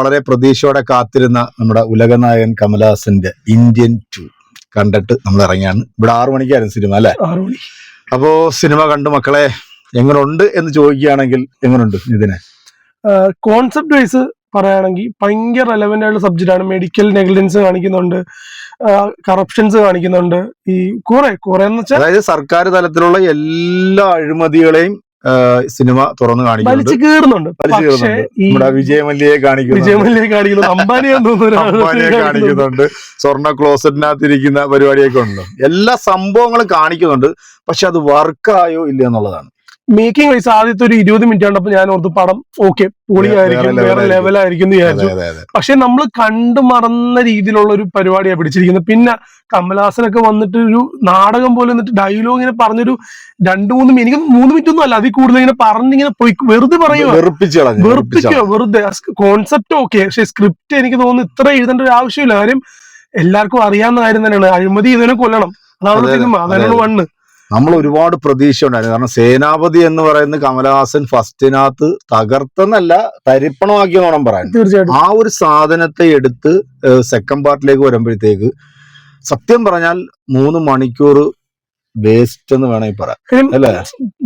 വളരെ പ്രതീക്ഷയോടെ കാത്തിരുന്ന നമ്മുടെ ഉലകനായകൻ കമലഹാസന്റെ ഇന്ത്യൻ ടു കണ്ടിട്ട് നമ്മൾ ഇറങ്ങിയാണ്. ഇവിടെ ആറു മണിക്കായിരുന്നു സിനിമ അല്ലേ? ആറ് മണി. അപ്പോ സിനിമ കണ്ടു മക്കളെ എങ്ങനെയുണ്ട് എന്ന് ചോദിക്കുകയാണെങ്കിൽ എങ്ങനെയുണ്ട് ഇതിനെ കോൺസെപ്റ്റ് വൈസ് പറയുകയാണെങ്കിൽ ഭയങ്കര റെലവെന്റ് ആയിട്ടുള്ള സബ്ജക്റ്റ് ആണ്. മെഡിക്കൽ നെഗ്ലിജൻസ് കാണിക്കുന്നുണ്ട് കറപ്ഷൻസ് കാണിക്കുന്നുണ്ട്. ഈ കുറെ കുറെ എന്ന് വെച്ചാൽ അതായത് സർക്കാർ തലത്തിലുള്ള എല്ലാ അഴിമതികളെയും സിനിമ തുറന്നു കാണിക്കുന്നുണ്ട്. കീറുന്നുണ്ട്. പക്ഷേ നമ്മുടെ വിജയമല്ലിയെ കാണിക്കുന്നു വിജയമല്ലിയെ കാണിക്കുന്നു അംബാനിയെ അമ്പാനിയെ കാണിക്കുന്നുണ്ട്. സ്വർണ ക്ലോസറ്റിനകത്ത് ഇരിക്കുന്ന പരിപാടിയൊക്കെ ഉണ്ട്. എല്ലാ സംഭവങ്ങളും കാണിക്കുന്നുണ്ട്. പക്ഷെ അത് വർക്കായോ ഇല്ല എന്നുള്ളതാണ്. മേക്കിംഗ് വൈസ് ആദ്യത്തെ ഒരു ഇരുപത് മിനിറ്റ് കണ്ടപ്പോ ഞാൻ ഓർത്ത് പടം ഓക്കെ പൊളിയായിരിക്കും വേറെ ലെവലായിരിക്കും എന്ന് വിചാരിച്ചു. പക്ഷെ നമ്മൾ കണ്ടു മറന്ന രീതിയിലുള്ള ഒരു പരിപാടിയാണ് പിടിച്ചിരിക്കുന്നത്. പിന്നെ കമലഹാസനൊക്കെ വന്നിട്ട് ഒരു നാടകം പോലെ എന്നിട്ട് ഡയലോഗ് ഇങ്ങനെ പറഞ്ഞൊരു രണ്ടു മൂന്ന് മിനിറ്റ് എനിക്ക് മൂന്ന് മിനിറ്റ് ഒന്നും അല്ല അതിൽ കൂടുതൽ ഇങ്ങനെ പറഞ്ഞിങ്ങനെ പോയി വെറുതെ പറയുക വെറുപ്പിക്കുക വെറുതെ. കോൺസെപ്റ്റ് ഓക്കെ പക്ഷെ സ്ക്രിപ്റ്റ് എനിക്ക് തോന്നുന്നു ഇത്ര എഴുതേണ്ട ഒരു ആവശ്യമില്ല. കാര്യം എല്ലാവർക്കും അറിയാവുന്ന കാര്യം തന്നെയാണ്. അഴിമതി ഇതിനെ കൊല്ലണം. അതാണ് സിനിമ. അതാണ് വണ്ണ്. നമ്മൾ ഒരുപാട് പ്രതീക്ഷ ഉണ്ടായിരുന്നു കാരണം സേനാപതി എന്ന് പറയുന്ന കമലഹാസൻ ഫസ്റ്റിനകത്ത് തകർത്തെന്നല്ല തരിപ്പണമാക്കിയെന്ന് വേണം പറയാൻ. തീർച്ചയായിട്ടും. ആ ഒരു സാധനത്തെ എടുത്ത് സെക്കൻഡ് പാർട്ടിലേക്ക് വരുമ്പോഴത്തേക്ക് സത്യം പറഞ്ഞാൽ മൂന്ന് മണിക്കൂർ വേസ്റ്റ് എന്ന് വേണമെങ്കിൽ പറയാം. അല്ലേ?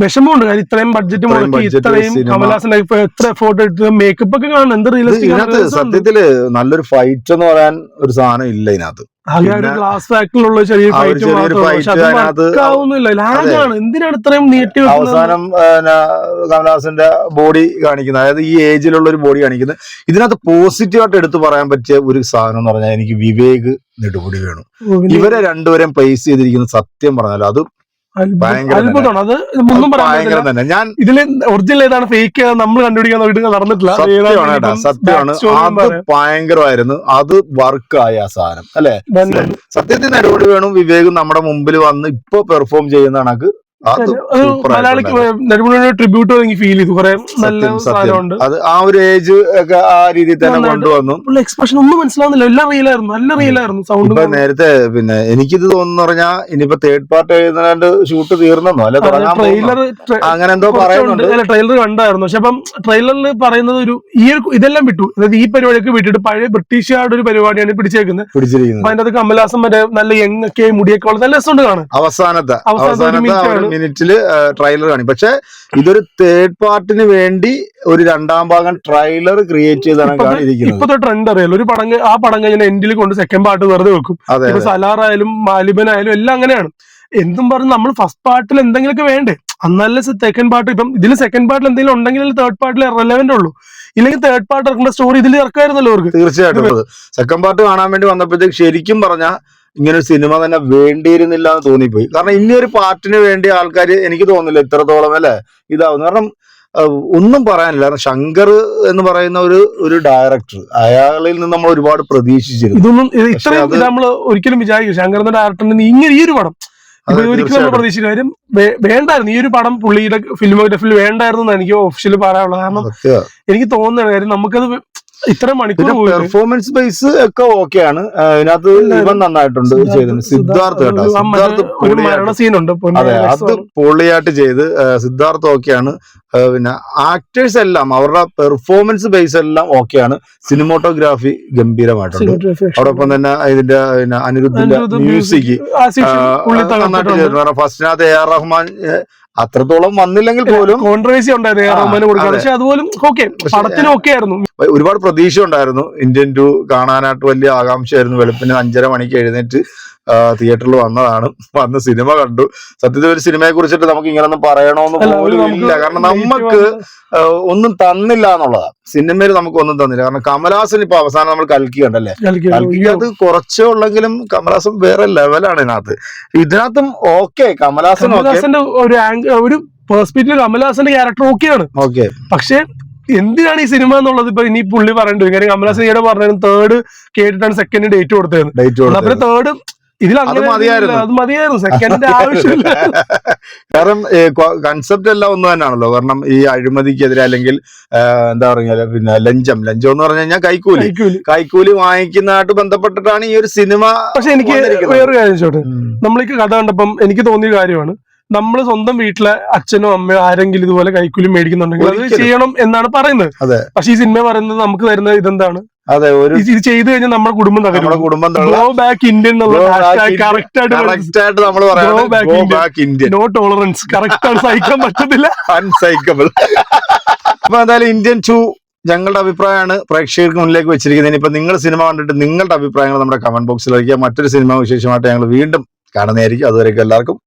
വിഷമമുണ്ട്. കാര്യം ഇത്രയും ബഡ്ജറ്റ് ഇത്രയും മുടക്കി ഇത്രയും സിനിമ. കമലഹാസന്റെ എത്ര ഫോട്ടോ എടുത്ത് മേക്കപ്പ് ഒക്കെ കാണണം. എന്ത് റിയലിസ്റ്റിക് സത്യത്തിൽ നല്ലൊരു ഫൈറ്റ് എന്ന് പറയാൻ ഒരു സാധനം ഇല്ല ഇതിനകത്ത്. ഗ്ലാസ് ഫാക്ടറിലുള്ള ചെറിയ ലാഗാണ്. എന്തിനാണ് ഇത്രയും നീട്ടി അവസാനം കമലഹാസന്റെ ബോഡി കാണിക്കുന്നത്. അതായത് ഈ ഏജിലുള്ള ഒരു ബോഡി കാണിക്കുന്നത്. ഇതിനകത്ത് പോസിറ്റീവായിട്ട് എടുത്തു പറയാൻ പറ്റിയ ഒരു സാധനം എന്ന് പറഞ്ഞാൽ എനിക്ക് വിവേക് നെടുപൊടി വേണം. ഇവരെ രണ്ടുപേരെയും പ്ലേസ് ചെയ്തിരിക്കുന്ന സത്യം പറഞ്ഞാൽ അത് അത്ഭുതമാണ്. അത് ഒന്നും പറയാൻ ഞാൻ ഇതിൽ ഒറിജിനൽ ഏതാണ് ഫേക്ക് നമ്മൾ കണ്ടുപിടിക്കാൻ നോക്കിയിട്ട് നടന്നിട്ടില്ല. സത്യമാണ് സത്യമാണ്. അത്. ഭയങ്കരമായിരുന്നു. അത് വർക്ക് ആ സാധനം അല്ലെ? സത്യത്തിന് നടപടി വേണം വിവേകും നമ്മുടെ മുമ്പിൽ വന്ന് ഇപ്പൊ പെർഫോം ചെയ്യുന്ന കണക്ക് മലയാളിക്ക്. നെടുമുടിയുടെ ട്രിബ്യൂട്ട് എനിക്ക് ഫീൽ ചെയ്തു. കുറെ നല്ല സാധനമുണ്ട്. അത് ആ ഒരു ഏജ് ഒക്കെ ആ രീതിയിൽ തന്നെ കൊണ്ടുവന്നു. എക്സ്പ്രഷൻ ഒന്നും മനസ്സിലാവുന്നില്ല. എല്ലാം റിയലായിരുന്നു നല്ല റിയലായിരുന്നു സൗണ്ട് ഇപ്പൊ നേരത്തെ പിന്നെ എനിക്കിത് തോന്നുന്നു പറഞ്ഞാ ഇനിയിപ്പോ തേർഡ് പാർട്ട് എഴുതാണ്ട് ഷൂട്ട് തീർന്നോ അല്ലെ ട്രെയിലർ അങ്ങനെ എന്തോ പറയുന്നുണ്ട്. ട്രെയിലർ കണ്ടായിരുന്നു. പക്ഷെ അപ്പം ട്രെയിലറിൽ പറയുന്നത് ഒരു ഈ ഇതെല്ലാം വിട്ടു. അതായത് ഈ പരിപാടിയൊക്കെ വിട്ടിട്ട് പഴയ ബ്രിട്ടീഷുകാരുടെ ഒരു പരിപാടിയാണ് പിടിച്ചേക്കുന്നത്. പിടിച്ചിരിക്കുന്നത്. അതിന്റെ അത് കമലഹാസൻ മറ്റേ നല്ല യങ് ഒക്കെ മുടിയൊക്കെ ഉള്ള നല്ല രസമുണ്ട് കാണാൻ. അവസാനത്തെ. അവസാനത്തെ ഒരു ട്രെയിലർ കാണി. പക്ഷെ ഇതൊരു തേർഡ് പാർട്ടിന് വേണ്ടി ഒരു രണ്ടാം ഭാഗം ട്രെയിലർ ക്രിയേറ്റ് ചെയ്താണ് കാണിയിരിക്കുന്നത്. ഇപ്പോഴത്തെ ട്രെൻഡ് അറിയാലോ? ഒരു പടം ആ പടം കഴിഞ്ഞാൽ എൻഡിൽ കൊണ്ട് സെക്കൻഡ് പാർട്ട് വെറുതെ വെക്കും. ഇപ്പൊ മാലിബൻ ആയാലും എല്ലാം അങ്ങനെയാണ്. എന്തും പറഞ്ഞു നമ്മൾ ഫസ്റ്റ് പാർട്ടിൽ എന്തെങ്കിലുമൊക്കെ വേണ്ടേ? അന്നല്ല സെക്കൻഡ് പാർട്ട് ഇപ്പം ഇതിൽ സെക്കൻഡ് പാർട്ടിൽ എന്തെങ്കിലും ഉണ്ടെങ്കിൽ തേർഡ് പാർട്ടിൽ റെലവെന്റ് ഉള്ളൂ. ഇല്ലെങ്കിൽ തേർഡ് പാർട്ട് ഇറക്കേണ്ട സ്റ്റോറി ഇതിൽ ഇറക്കായിരുന്നല്ലോ അവർക്ക്. തീർച്ചയായിട്ടും. സെക്കൻഡ് പാർട്ട് കാണാൻ വേണ്ടി വന്നപ്പോഴത്തേക്ക് ശരിക്കും പറഞ്ഞ ഇങ്ങനെ ഒരു സിനിമ തന്നെ വേണ്ടിയിരുന്നില്ല എന്ന് തോന്നിപ്പോയി. കാരണം ഇനി ഒരു പാർട്ടിന് വേണ്ടി ആൾക്കാർ എനിക്ക് തോന്നുന്നില്ല ഇത്രത്തോളം അല്ലെ ഇതാവുന്നു. കാരണം ഒന്നും പറയാനില്ല. കാരണം ശങ്കർ എന്ന് പറയുന്ന ഒരു ഒരു ഡയറക്ടർ അയാളിൽ നിന്ന് നമ്മൾ ഒരുപാട് പ്രതീക്ഷിച്ചിരുന്നു. ഇതൊന്നും ഇത് ഇത്രയും നമ്മൾ ഒരിക്കലും വിചാരിക്കും ശങ്കർ എന്ന ഡയറക്ടർ ഇങ്ങനെ ഈ ഒരു പടം. ഒരിക്കലും നമ്മൾ തീർച്ചയായിട്ടും. കാര്യം വേണ്ടായിരുന്നു. ഈ ഒരു പടം പുള്ളിയുടെ ഫിലിമോഗ്രഫിയിൽ വേണ്ടായിരുന്നു എന്ന് എനിക്ക് ഒഫീഷ്യലി പറയാനുള്ളത്. കാരണം എനിക്ക് തോന്നുന്നത് കാര്യം നമുക്കത് ഇത്ര മണിക്കൂർ പെർഫോമൻസ് ബേസ് ഒക്കെ ഓക്കെയാണ് ഇതിനകത്ത് ഇവൻ നന്നായിട്ടുണ്ട് ചെയ്തിട്ടുണ്ട് സിദ്ധാർത്ഥ് കേട്ടോ സിദ്ധാർത്ഥ് പൊളിയായിട്ട് അതെ അത് പൊള്ളിയായിട്ട് ചെയ്ത് സിദ്ധാർത്ഥ് ഓക്കെയാണ് പിന്നെ ആക്ടേഴ്സ് എല്ലാം അവരുടെ പെർഫോമൻസ് ബേസ് എല്ലാം ഓക്കെയാണ് സിനിമോട്ടോഗ്രാഫി ഗംഭീരമായിട്ടുണ്ട്. അതോടൊപ്പം തന്നെ ഇതിന്റെ പിന്നെ അനിരുദ്ധിന്റെ മ്യൂസിക് നന്നായിട്ട് ഫസ്റ്റിനകത്ത് എ ആർ റഹ്മാൻ അത്രത്തോളം വന്നില്ലെങ്കിൽ പോലും കോൺട്രവേഴ്സി ഉണ്ടായിരുന്നു. പക്ഷെ അതുപോലും ഓക്കെ പടത്തിന് ഓക്കെ ആയിരുന്നു. ഒരുപാട് പ്രതീക്ഷ ഉണ്ടായിരുന്നു ഇന്ത്യൻ ടു കാണാനായിട്ട് വലിയ ആകാംക്ഷയായിരുന്നു. വെളുപ്പിന് അഞ്ചര മണിക്ക് എഴുന്നേറ്റ് തിയേറ്ററിൽ വന്നതാണ്. വന്ന് സിനിമ കണ്ടു. സത്യത്തിൽ ഒരു സിനിമയെ കുറിച്ചിട്ട് നമുക്ക് ഇങ്ങനൊന്നും പറയണമെന്ന് പോലും ഇല്ല. കാരണം നമുക്ക് ഒന്നും തന്നില്ല എന്നുള്ളതാണ് സിനിമയിൽ നമുക്ക് ഒന്നും തന്നില്ല. കാരണം കമലഹാസൻ ഇപ്പൊ അവസാനം നമ്മൾ കൽക്കി കണ്ടല്ലേ കൽക്കി അത് കുറച്ചേ ഉള്ളെങ്കിലും കമലഹാസൻ വേറെ ലെവലാണ് ഇതിനകത്ത്. ഇതിനകത്തും ഓക്കെ കമലഹാസൻ ഒരു ഒരു പേഴ്സ്പെക്റ്റീവ് കമലഹാസന്റെ ക്യാരക്ടർ ഓക്കെയാണ് ഓക്കെ പക്ഷെ എന്തിനാണ് ഈ സിനിമ എന്നുള്ളത് ഇപ്പൊ ഇനി പുള്ളി പറയേണ്ടി വരും കാര്യം കമലഹാസൻ ഈയിടെ പറഞ്ഞു തേർഡ് കേട്ടിട്ടാണ് സെക്കൻഡ് ഡേറ്റ് കൊടുത്തത്. ഡേറ്റ് അപ്പൊ തേർഡ് ഇതിൽ അത് മതിയായിരുന്നു. അത് മതിയായിരുന്നു. സെക്കൻഡിന്റെ ആവശ്യമില്ല. കാരണം കൺസെപ്റ്റ് എല്ലാം ഒന്ന് തന്നെയാണല്ലോ കാരണം ഈ അഴിമതിക്കെതിരെ അല്ലെങ്കിൽ എന്താ പറഞ്ഞാൽ പിന്നെ ലഞ്ചം. ലഞ്ചം എന്ന് പറഞ്ഞു കഴിഞ്ഞാൽ കൈക്കൂലി. കൈക്കൂലി. വാങ്ങിക്കുന്നതായിട്ട് ബന്ധപ്പെട്ടിട്ടാണ് ഈ ഒരു സിനിമ പക്ഷെ എനിക്ക്. വേറൊരു കാര്യം ചോട്ടെ നമ്മളിക്ക് കഥ കണ്ടപ്പം എനിക്ക് തോന്നിയ കാര്യമാണ്. നമ്മൾ സ്വന്തം വീട്ടിലെ അച്ഛനോ അമ്മയോ ആരെങ്കിലും ഇതുപോലെ കൈക്കൂലി മേടിക്കുന്നുണ്ടെങ്കിൽ അത് ചെയ്യണം എന്നാണ് പറയുന്നത്. അതെ. പക്ഷെ ഈ സിനിമ പറയുന്നത് നമുക്ക് തരുന്ന ഇതെന്താണ്? അതെ ഒരു ഇത് ചെയ്തു കഴിഞ്ഞാൽ നമ്മുടെ കുടുംബം നമ്മുടെ കുടുംബം ഗ്രോ ബാക്ക് ഇന്ത്യൻ. കറക്റ്റ് ആയിട്ട് നമ്മൾ. Back Indian no tolerance correct ആണ്. സഹിക്കാൻ പറ്റത്തില്ല. അൺസൈക്കബിൾ അപ്പൊ എന്തായാലും ഇന്ത്യൻ ടു ഞങ്ങളുടെ അഭിപ്രായമാണ്. പ്രേക്ഷകർക്ക് മുന്നിലേക്ക് വെച്ചിരിക്കുന്നത്. ഇനിയിപ്പോ നിങ്ങൾ സിനിമ കണ്ടിട്ട് നിങ്ങളുടെ അഭിപ്രായങ്ങൾ നമ്മുടെ കമന്റ് ബോക്സിൽ അറിയിക്കുക. മറ്റൊരു സിനിമ വിശേഷമായിട്ട് ഞങ്ങൾ വീണ്ടും കാണുന്നതായിരിക്കും. അതുവരെയൊക്കെ എല്ലാവർക്കും